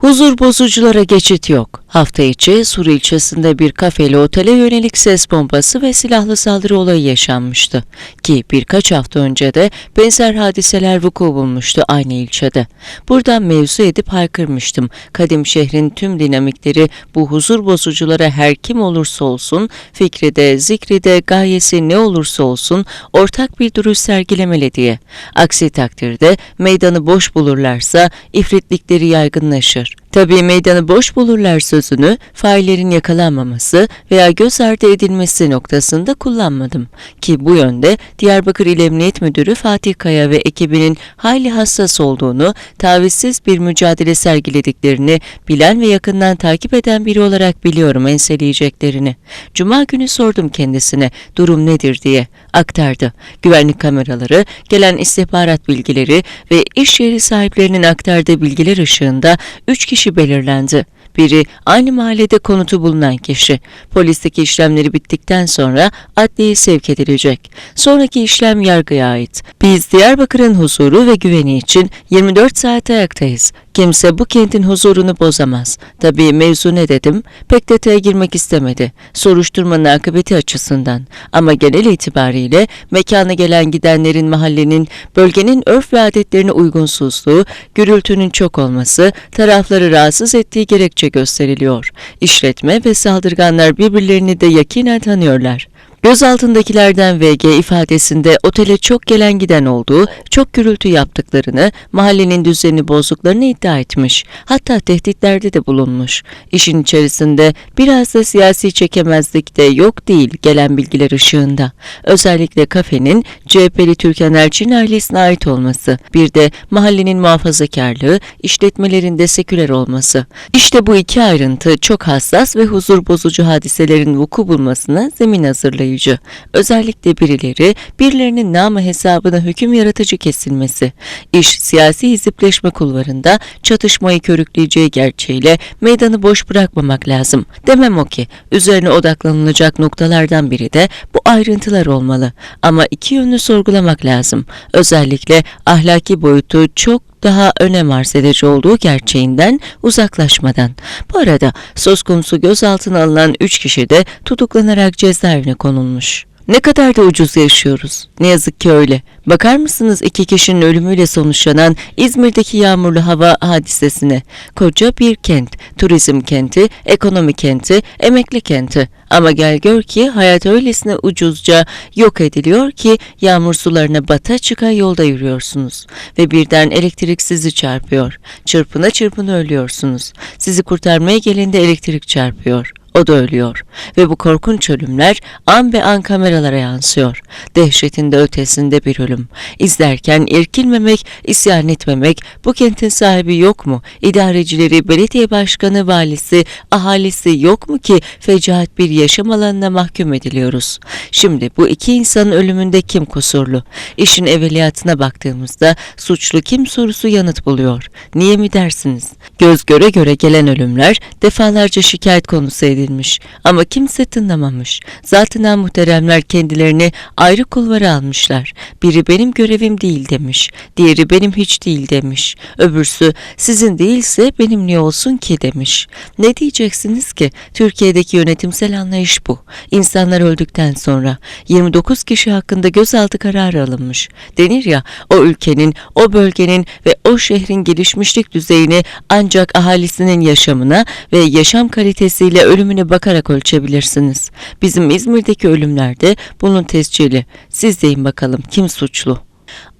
Huzur bozuculara geçit yok. Hafta içi Sur ilçesinde bir kafeli otele yönelik ses bombası ve silahlı saldırı olayı yaşanmıştı. Ki birkaç hafta önce de benzer hadiseler vuku bulmuştu aynı ilçede. Buradan mevzu edip haykırmıştım. Kadim şehrin tüm dinamikleri bu huzur bozuculara her kim olursa olsun, fikri de, zikri de, gayesi ne olursa olsun ortak bir duruş sergilemeli diye. Aksi takdirde meydanı boş bulurlarsa ifritlikleri yaygınlaşır. finished Tabii meydanı boş bulurlar sözünü faillerin yakalanmaması veya göz ardı edilmesi noktasında kullanmadım. Ki bu yönde Diyarbakır İl Emniyet Müdürü Fatih Kaya ve ekibinin hayli hassas olduğunu, tavizsiz bir mücadele sergilediklerini bilen ve yakından takip eden biri olarak biliyorum enseleyeceklerini. Cuma günü sordum kendisine durum nedir diye. Aktardı. Güvenlik kameraları, gelen istihbarat bilgileri ve iş yeri sahiplerinin aktardığı bilgiler ışığında 3 kişi belirlendi. Biri aynı mahallede konutu bulunan kişi. Polisteki işlemleri bittikten sonra adliyeye sevk edilecek. Sonraki işlem yargıya ait. Biz Diyarbakır'ın huzuru ve güveni için 24 saat ayaktayız. Kimse bu kentin huzurunu bozamaz. Tabii mevzu ne dedim? Pek detaya girmek istemedi. Soruşturmanın akıbeti açısından. Ama genel itibariyle mekana gelen gidenlerin mahallenin, bölgenin örf ve adetlerine uygunsuzluğu, gürültünün çok olması, tarafları rahatsız ettiği gerekçe gösteriliyor. İşletme ve saldırganlar birbirlerini de yakinen tanıyorlar. Gözaltındakilerden VG ifadesinde otele çok gelen giden olduğu, çok gürültü yaptıklarını, mahallenin düzenini bozduklarını iddia etmiş. Hatta tehditlerde de bulunmuş. İşin içerisinde biraz da siyasi çekemezlik de yok değil gelen bilgiler ışığında. Özellikle kafenin CHP'li Türkan Elçin ailesine ait olması, bir de mahallenin muhafazakarlığı, işletmelerinde seküler olması. İşte bu iki ayrıntı çok hassas ve huzur bozucu hadiselerin vuku bulmasına zemin hazırlayıcı. Özellikle birileri, birilerinin namı hesabına hüküm yaratıcı kesilmesi. İş siyasi hizipleşme kulvarında çatışmayı körükleyeceği gerçeğiyle meydanı boş bırakmamak lazım. Demem o ki, üzerine odaklanılacak noktalardan biri de bu ayrıntılar olmalı. Ama iki yönlü sorgulamak lazım. Özellikle ahlaki boyutu çok daha önem arz edici olduğu gerçeğinden uzaklaşmadan. Bu arada söz konusu gözaltına alınan 3 kişi de tutuklanarak cezaevine konulmuş. Ne kadar da ucuz yaşıyoruz. Ne yazık ki öyle. Bakar mısınız iki kişinin ölümüyle sonuçlanan İzmir'deki yağmurlu hava hadisesine? Koca bir kent, turizm kenti, ekonomi kenti, emekli kenti. Ama gel gör ki hayat öylesine ucuzca yok ediliyor ki yağmur sularına bata çıka yolda yürüyorsunuz. Ve birden elektrik sizi çarpıyor. Çırpına çırpına ölüyorsunuz. Sizi kurtarmaya gelinde elektrik çarpıyor. O da ölüyor ve bu korkunç ölümler an be an kameralara yansıyor. Dehşetin de ötesinde bir ölüm. İzlerken irkilmemek, isyan etmemek, bu kentin sahibi yok mu? İdarecileri, belediye başkanı, valisi, ahalisi yok mu ki fecaat bir yaşam alanına mahkum ediliyoruz? Şimdi bu iki insanın ölümünde kim kusurlu? İşin evveliyatına baktığımızda suçlu kim sorusu yanıt buluyor. Niye mi dersiniz? Göz göre göre gelen ölümler defalarca şikayet konusu edilmiş ama kimse tınlamamış. Zaten muhteremler kendilerini ayrı kulvara almışlar. Biri benim görevim değil demiş, diğeri benim hiç değil demiş. Öbürsü sizin değilse benim niye olsun ki demiş. Ne diyeceksiniz ki? Türkiye'deki yönetimsel anlayış bu. İnsanlar öldükten sonra 29 kişi hakkında gözaltı kararı alınmış. Denir ya o ülkenin, o bölgenin ve o şehrin gelişmişlik düzeyini ancak ahalisinin yaşamına ve yaşam kalitesiyle ölümüne bakarak ölçebilirsiniz. Bizim İzmir'deki ölümlerde bunun tescili. Siz deyin bakalım kim suçlu?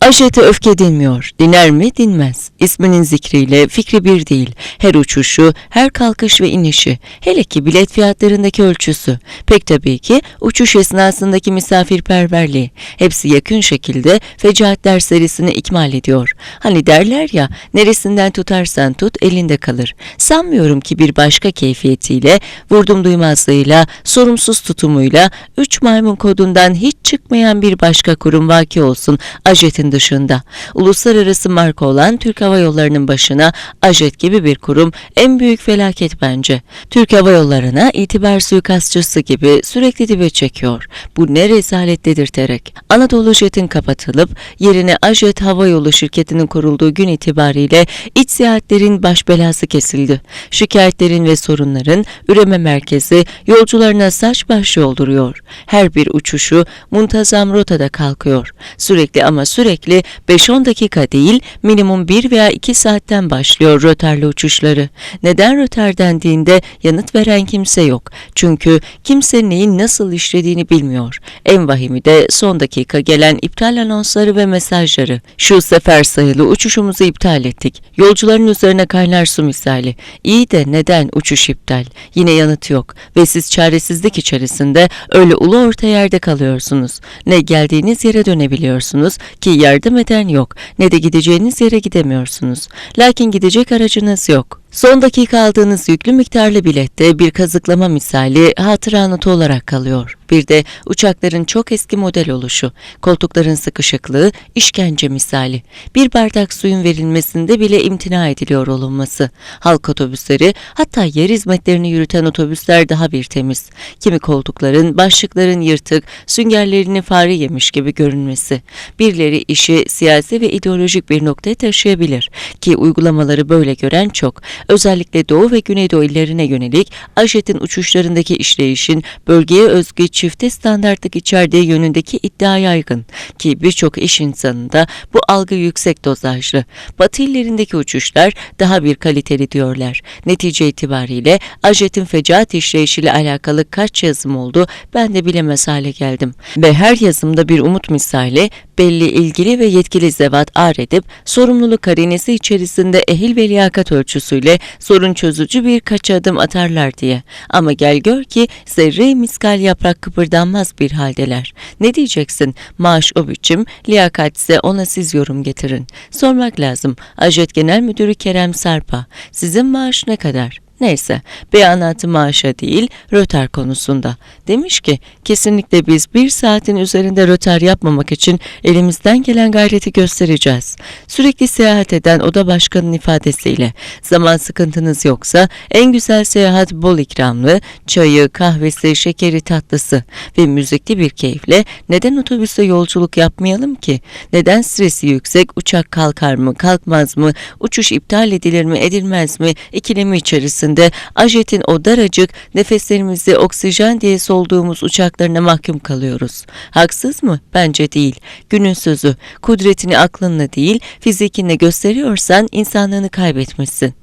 Aşete öfke dinmiyor. Diner mi? Dinmez. İsminin zikriyle fikri bir değil. Her uçuşu, her kalkış ve inişi. Hele ki bilet fiyatlarındaki ölçüsü. Pek tabii ki uçuş esnasındaki misafirperverliği. Hepsi yakın şekilde fecaatler serisini ikmal ediyor. Hani derler ya, neresinden tutarsan tut elinde kalır. Sanmıyorum ki bir başka keyfiyetiyle, vurdum duymazlığıyla, sorumsuz tutumuyla, üç maymun kodundan hiç çıkmayan bir başka kurum vaki olsun. Ajetin Dışında. Uluslararası marka olan Türk Hava Yolları'nın başına Ajet gibi bir kurum en büyük felaket bence. Türk Hava Yolları'na itibar suikastçısı gibi sürekli dibe çekiyor. Bu ne rezalet dedirterek. Anadolu Jet'in kapatılıp yerine Ajet Hava Yolu şirketinin kurulduğu gün itibariyle iç seyahatlerin baş belası kesildi. Şikayetlerin ve sorunların üreme merkezi yolcularına saç baş yolduruyor. Her bir uçuşu muntazam rotada kalkıyor. Sürekli ama sürekli 5-10 dakika değil minimum 1 veya 2 saatten başlıyor rötarlı uçuşları. Neden rötar dendiğinde yanıt veren kimse yok. Çünkü kimse neyin nasıl işlediğini bilmiyor. En vahimi de son dakika gelen iptal anonsları ve mesajları. Şu sefer sayılı uçuşumuzu iptal ettik. Yolcuların üzerine kaynar su misali. İyi de neden uçuş iptal? Yine yanıt yok ve siz çaresizlik içerisinde öyle ulu orta yerde kalıyorsunuz. Ne geldiğiniz yere dönebiliyorsunuz ki yardım eden yok ne de gideceğiniz yere gidemiyorsunuz. Lakin gidecek aracınız yok. Son dakika aldığınız yüklü miktarlı bilette bir kazıklama misali hatıra notu olarak kalıyor. Bir de uçakların çok eski model oluşu, koltukların sıkışıklığı, işkence misali. Bir bardak suyun verilmesinde bile imtina ediliyor olunması. Halk otobüsleri hatta yer hizmetlerini yürüten otobüsler daha bir temiz. Kimi koltukların, başlıkların yırtık, süngerlerini fare yemiş gibi görünmesi. Birileri işi siyasi ve ideolojik bir noktaya taşıyabilir ki uygulamaları böyle gören çok. Özellikle Doğu ve Güneydoğu illerine yönelik AJET'in uçuşlarındaki işleyişin bölgeye özgü çifte standartlık içerdiği yönündeki iddia yaygın ki birçok iş insanında bu algı yüksek dozajlı. Batı illerindeki uçuşlar daha bir kaliteli diyorlar. Netice itibariyle AJET'in fecaat işleyişiyle alakalı kaç yazım oldu ben de bilemez hale geldim. Ve her yazımda bir umut misali belli ilgili ve yetkili zevat ar edip sorumluluk karinesi içerisinde ehil ve liyakat ölçüsüyle sorun çözücü birkaç adım atarlar diye. Ama gel gör ki zerre miskal yaprak kıpırdanmaz bir haldeler. Ne diyeceksin? Maaş o biçim, liyakat ise ona siz yorum getirin. Sormak lazım. Ajet Genel Müdürü Kerem Sarpa. Sizin maaş ne kadar? Neyse, beyanatı maaşa değil, rötar konusunda. Demiş ki, kesinlikle biz bir saatin üzerinde rötar yapmamak için elimizden gelen gayreti göstereceğiz. Sürekli seyahat eden oda başkanının ifadesiyle, zaman sıkıntınız yoksa en güzel seyahat bol ikramlı, çayı, kahvesi, şekeri, tatlısı ve müzikli bir keyifle neden otobüste yolculuk yapmayalım ki? Neden stresi yüksek, uçak kalkar mı, kalkmaz mı, uçuş iptal edilir mi, edilmez mi, ikilemi içerisinde ajetin o daracık nefeslerimizi oksijen diye solduğumuz uçaklarına mahkum kalıyoruz. Haksız mı? Bence değil. Günün sözü, kudretini aklınla değil, fizikinle gösteriyorsan insanlığını kaybetmişsin.